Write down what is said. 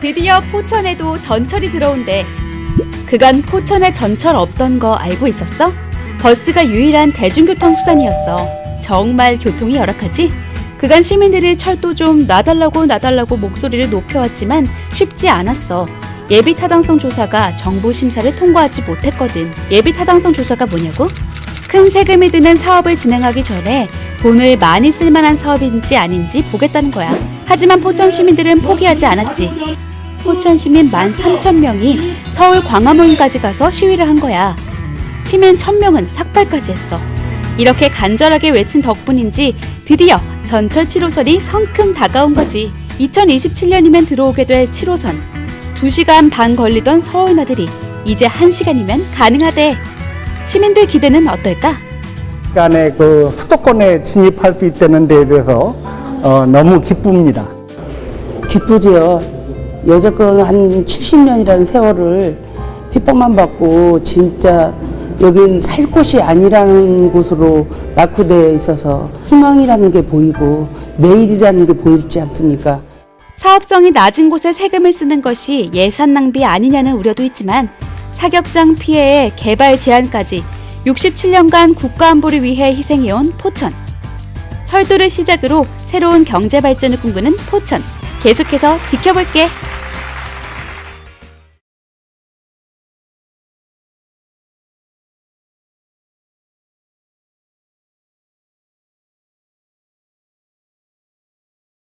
드디어 포천에도 전철이 들어온대. 그간 포천에 전철 없던 거 알고 있었어? 버스가 유일한 대중교통 수단이었어. 정말 교통이 열악하지? 그간 시민들이 철도 좀 놔달라고 놔달라고 목소리를 높여왔지만 쉽지 않았어. 예비 타당성 조사가 정부 심사를 통과하지 못했거든. 예비 타당성 조사가 뭐냐고? 큰 세금이 드는 사업을 진행하기 전에 돈을 많이 쓸 만한 사업인지 아닌지 보겠다는 거야. 하지만 포천 시민들은 포기하지 않았지. 포천 시민 13,000명이 서울 광화문까지 가서 시위를 한 거야. 시민 1,000명은 삭발까지 했어. 이렇게 간절하게 외친 덕분인지 드디어 전철 7호선이 성큼 다가온 거지. 2027년이면 들어오게 될 7호선. 2시간 반 걸리던 서울 나들이 이제 1시간이면 가능하대. 시민들 기대는 어떨까? 간에 그 수도권에 진입할 수 있다는 데에 대해서 어, 너무 기쁩니다. 기쁘지요. 여태껏 한 70년이라는 세월을 핍박만 받고 진짜 여긴 살 곳이 아니라는 곳으로 낙후되어 있어서 희망이라는 게 보이고 내일이라는 게 보이지 않습니까? 사업성이 낮은 곳에 세금을 쓰는 것이 예산 낭비 아니냐는 우려도 있지만 사격장 피해에 개발 제한까지 67년간 국가 안보를 위해 희생해온 포천. 철도를 시작으로 새로운 경제 발전을 꿈꾸는 포천. 계속해서 지켜볼게.